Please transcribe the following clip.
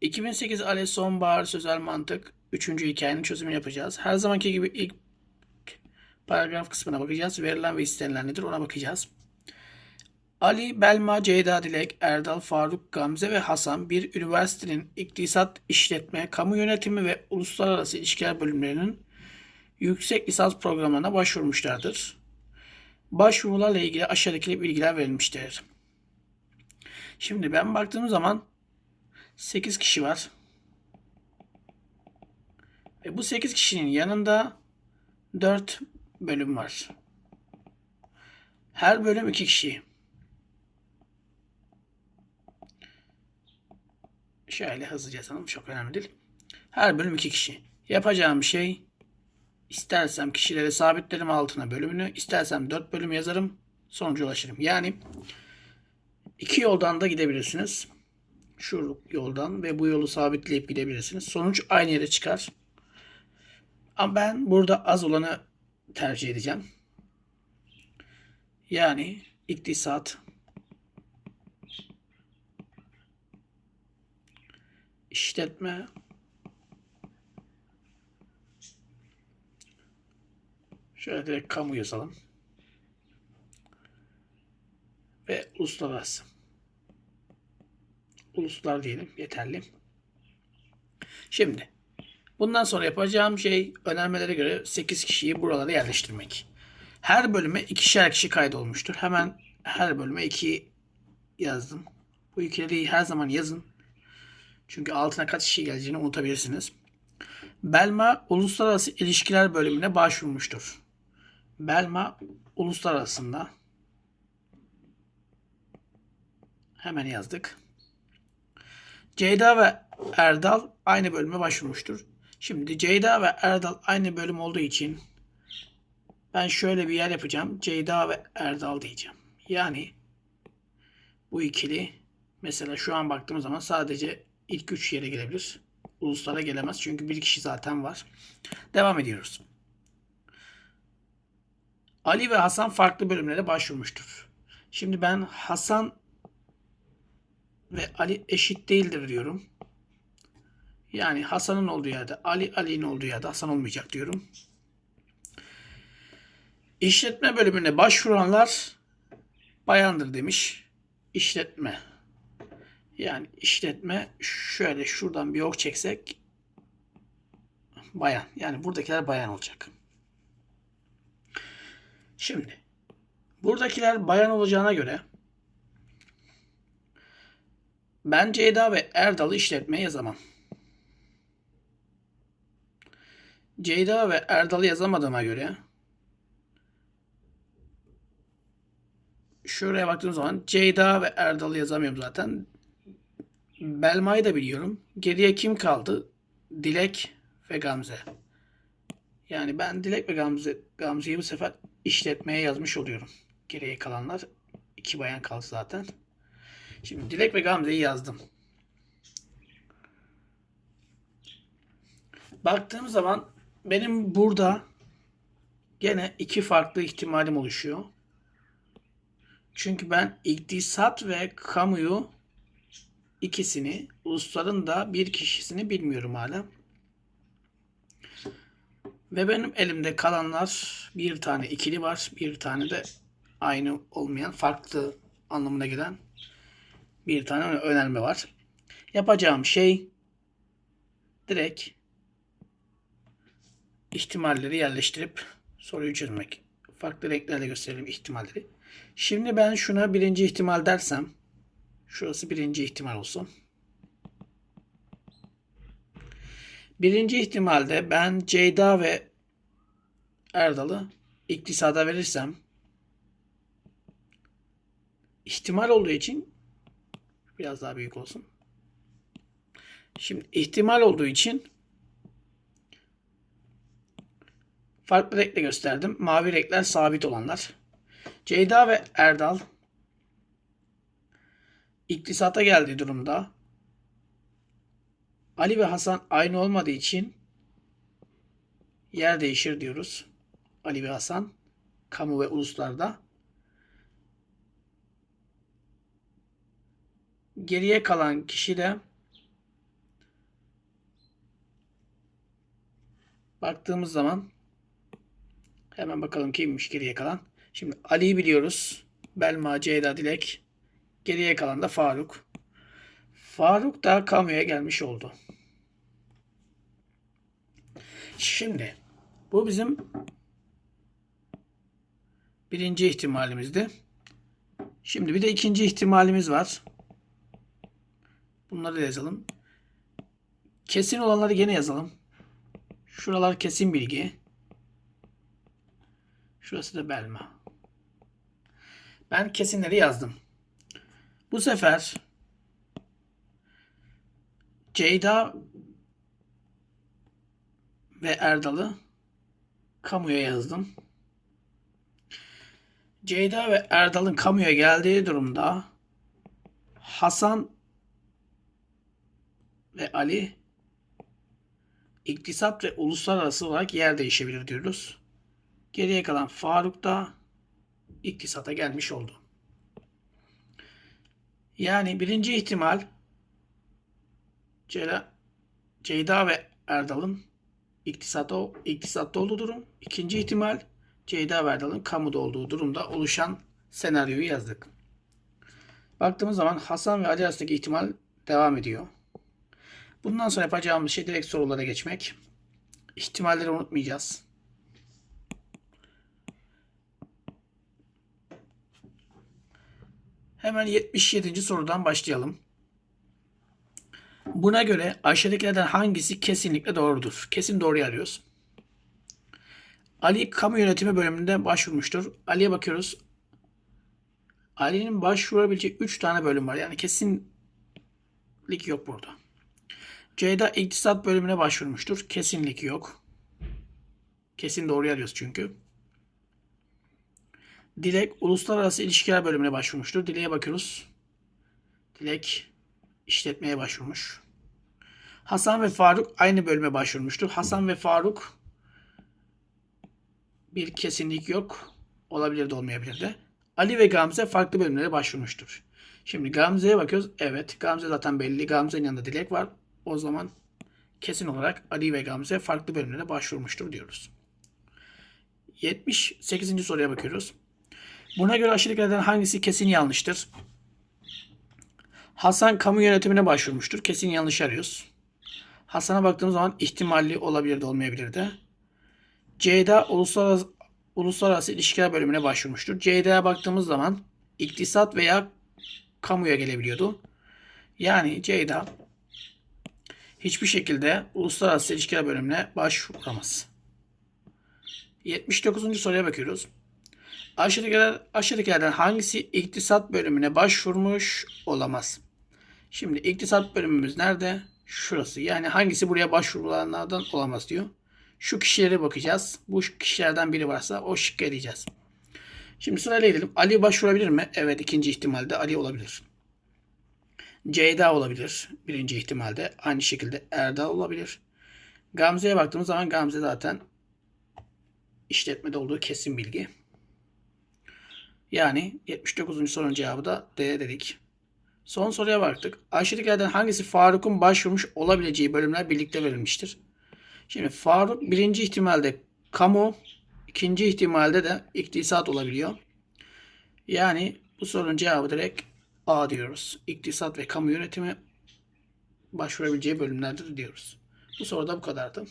2008 Ali Sonbahar Sözel Mantık 3. hikayenin çözümünü yapacağız. Her zamanki gibi ilk paragraf kısmına bakacağız. Verilen ve istenilen nedir ona bakacağız. Ali, Belma, Ceyda Dilek, Erdal, Faruk, Gamze ve Hasan bir üniversitenin iktisat, işletme, kamu yönetimi ve uluslararası ilişkiler bölümlerinin yüksek lisans programlarına başvurmuşlardır. Başvurularla ilgili aşağıdaki bilgiler verilmiştir. Şimdi ben baktığım zaman 8 kişi var. Ve bu 8 kişinin yanında 4 bölüm var. Her bölüm 2 kişi. Şöyle hızlıca yazalım. Çok önemli değil. Her bölüm 2 kişi. Yapacağım şey istersem kişileri sabitlerim altına bölümünü, istersem 4 bölüm yazarım, sonuca ulaşırım. Yani iki yoldan da gidebilirsiniz. Şu yoldan ve bu yolu sabitleyip gidebilirsiniz. Sonuç aynı yere çıkar. Ama ben burada az olanı tercih edeceğim. Yani iktisat, işletme, şöyle direkt kamu yazalım. Ve uluslararası. Uluslar diyelim yeterli. Şimdi bundan sonra yapacağım şey önermelere göre 8 kişiyi buralara yerleştirmek. Her bölüme ikişer kişi kaydolmuştur. Hemen her bölüme 2 yazdım. Bu ikileri her zaman yazın. Çünkü altına kaç kişi geleceğini unutabilirsiniz. Belma Uluslararası İlişkiler bölümüne başvurmuştur. Belma uluslararasında hemen yazdık. Ceyda ve Erdal aynı bölüme başvurmuştur. Şimdi Ceyda ve Erdal aynı bölüm olduğu için ben şöyle bir yer yapacağım. Ceyda ve Erdal diyeceğim. Yani bu ikili mesela şu an baktığımız zaman sadece ilk üç yere gelebilir. Uluslara gelemez. Çünkü bir kişi zaten var. Devam ediyoruz. Ali ve Hasan farklı bölümlere başvurmuştur. Şimdi ben Hasan ve Ali eşit değildir diyorum. Yani Hasan'ın olduğu yerde Ali, Ali'nin olduğu yerde Hasan olmayacak diyorum. İşletme bölümüne başvuranlar bayandır demiş. İşletme. Yani işletme şöyle şuradan bir ok çeksek bayan. Yani buradakiler bayan olacak. Şimdi buradakiler bayan olacağına göre ben Ceyda ve Erdal'ı işletmeye yazamam. Ceyda ve Erdal'ı yazamadığıma göre şuraya baktığım zaman Ceyda ve Erdal'ı yazamıyorum zaten. Belma'yı da biliyorum. Geriye kim kaldı? Dilek ve Gamze. Yani ben Dilek ve Gamze, Gamze'yi bu sefer işletmeye yazmış oluyorum. Geriye kalanlar iki bayan kaldı zaten. Şimdi Dilek ve Gamze'yi yazdım. Baktığım zaman benim burada gene iki farklı ihtimalim oluşuyor. Çünkü ben iktisat ve kamuyu ikisini, ulusların da bir kişisini bilmiyorum hala. Ve benim elimde kalanlar bir tane ikili var, bir tane de aynı olmayan, farklı anlamına gelen bir tane önerme var. Yapacağım şey direkt ihtimalleri yerleştirip soruyu çözmek. Farklı renklerle gösterelim ihtimalleri. Şimdi ben şuna birinci ihtimal dersem şurası birinci ihtimal olsun. Birinci ihtimalde ben Ceyda ve Erdal'ı iktisada verirsem ihtimal olduğu için biraz daha büyük olsun. Şimdi ihtimal olduğu için farklı renkle gösterdim. Mavi renkler sabit olanlar. Ceyda ve Erdal iktisata geldiği durumda Ali ve Hasan aynı olmadığı için yer değişir diyoruz. Ali ve Hasan kamu ve uluslarda. geriye kalan kişi de baktığımız zaman hemen bakalım kimmiş geriye kalan. Şimdi Ali'yi biliyoruz. Belma, Ceyda, Dilek. Geriye kalan da Faruk. Faruk da kamuya gelmiş oldu. Şimdi bu bizim birinci ihtimalimizdi. Şimdi bir de ikinci ihtimalimiz var. Bunları da yazalım. Kesin olanları gene yazalım. Şuralar kesin bilgi. Şurası da Belma. Ben kesinleri yazdım. Bu sefer Ceyda ve Erdal'ı kamuya yazdım. Ceyda ve Erdal'ın kamuya geldiği durumda Hasan ve Ali iktisat ve uluslararası olarak yer değişebilir diyoruz. Geriye kalan Faruk da iktisata gelmiş oldu. Yani birinci ihtimal Cela, Ceyda ve Erdal'ın iktisatta, iktisatta olduğu durum. İkinci ihtimal Ceyda ve Erdal'ın kamuda olduğu durumda oluşan senaryoyu yazdık. Baktığımız zaman Hasan ve Ali arasındaki ihtimal devam ediyor. Bundan sonra yapacağımız şey direkt sorulara geçmek. İhtimalleri unutmayacağız. Hemen 77. sorudan başlayalım. Buna göre aşağıdakilerden hangisi kesinlikle doğrudur? Kesin doğruyu arıyoruz. Ali kamu yönetimi bölümünde başvurmuştur. Ali'ye bakıyoruz. Ali'nin başvurabileceği 3 tane bölüm var. Yani kesinlik yok burada. Ceyda iktisat bölümüne başvurmuştur. Kesinlik yok. Kesin doğruyu arıyoruz çünkü. Dilek uluslararası ilişkiler bölümüne başvurmuştur. Dilek'e bakıyoruz. Dilek işletmeye başvurmuş. Hasan ve Faruk aynı bölüme başvurmuştur. Hasan ve Faruk bir kesinlik yok. Olabilir de olmayabilir de. Ali ve Gamze farklı bölümlere başvurmuştur. Şimdi Gamze'ye bakıyoruz. Evet Gamze zaten belli. Gamze'nin yanında Dilek var. O zaman kesin olarak Ali ve Gamze farklı bölümlere başvurmuştur diyoruz. 78. soruya bakıyoruz. Buna göre aşağıdakilerden hangisi kesin yanlıştır? Hasan kamu yönetimine başvurmuştur. Kesin yanlış arıyoruz. Hasan'a baktığımız zaman ihtimalli olabilir de olmayabilir de. Ceyda uluslararası, uluslararası ilişkiler bölümüne başvurmuştur. Ceyda'ya baktığımız zaman iktisat veya kamuya gelebiliyordu. Yani Ceyda hiçbir şekilde uluslararası ilişkiler bölümüne başvuramaz. 79. soruya bakıyoruz. Aşağıdakiler, aşağıdakilerden hangisi iktisat bölümüne başvurmuş olamaz? Şimdi iktisat bölümümüz nerede? Şurası. Yani hangisi buraya başvurulanlardan olamaz diyor. Şu kişilere bakacağız. Bu kişilerden biri varsa o şıkkı eleyeceğiz. Şimdi sırayla gidelim. Ali başvurabilir mi? Evet ikinci ihtimalde Ali olabilir. Ceyda olabilir. Birinci ihtimalde. Aynı şekilde Erdal olabilir. Gamze'ye baktığımız zaman Gamze zaten işletmede olduğu kesin bilgi. Yani 79. sorunun cevabı da D dedik. Son soruya baktık. Aşağıdakilerden hangisi Faruk'un başvurmuş olabileceği bölümler birlikte verilmiştir? Şimdi Faruk birinci ihtimalde kamu, ikinci ihtimalde de iktisat olabiliyor. Yani bu sorunun cevabı direkt A diyoruz. İktisat ve kamu yönetimi başvurabileceği bölümlerdir diyoruz. Bu soruda bu kadardı.